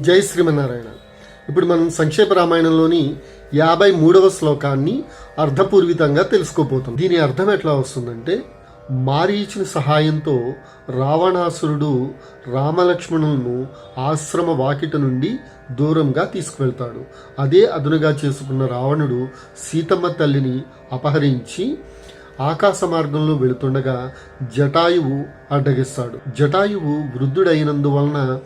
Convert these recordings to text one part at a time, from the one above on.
జై శ్రీమన్నారాయణ. ఇప్పుడు మనం సంక్షేప రామాయణంలోని యాభై మూడవ శ్లోకాన్ని అర్థపూర్వితంగా తెలుసుకోపోతాం దీని అర్థం ఎట్లా వస్తుందంటే మారీచుని సహాయంతో రావణాసురుడు రామలక్ష్మణులను ఆశ్రమ వాకిట నుండి దూరంగా తీసుకువెళ్తాడు. అదే అదునుగా చేసుకున్న రావణుడు సీతమ్మ తల్లిని అపహరించి ఆకాశ మార్గంలో వెళుతుండగా జటాయువు అడ్డగిస్తాడు. జటాయువు వృద్ధుడైనందువలన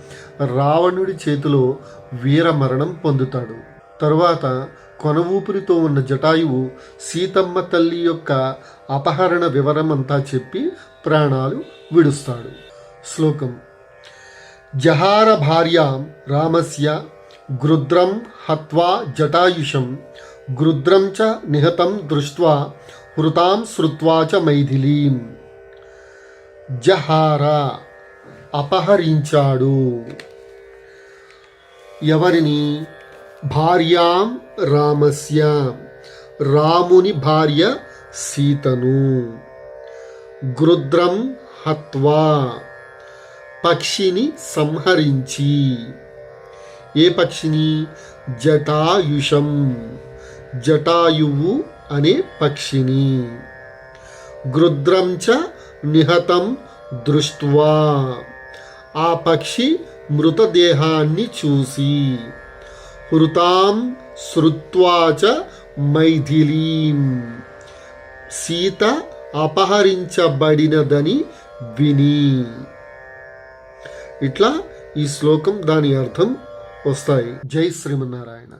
రావణుడి చేతిలో వీరమరణం పొందుతాడు. తరువాత కొన ఊపిరితో ఉన్న జటాయువు సీతమ్మ తల్లి యొక్క అపహరణ వివరమంతా చెప్పి ప్రాణాలు విడుస్తాడు. శ్లోకం. జహార భార్యాం రామస్య గృద్రం హత్వా జటాయుషం గృద్రం చ నిహతం దృష్ట్వా హృతాం శ్రుత్వా చ మైథిలీం. జహార అపహరించాడు. ఎవరిని? భార్యాం రామస్య రాముని భార్య సీతను. గృద్రం హత్వా పక్షిని సంహరించి. ఏ పక్షిని? జటాయుషం. జటాయువు అనే పక్షిని. గృద్రం చ నిహతం దృష్ట్వా. ఆ పక్షి మృతదేహాన్ని చూసి హృతాం శ్రుత్వా చ మైథిలీం. సీత అపహరించబడినదని విని. ఇట్లా ఈ శ్లోకం దాని అర్థం వస్తాయి. జై శ్రీమన్నారాయణ.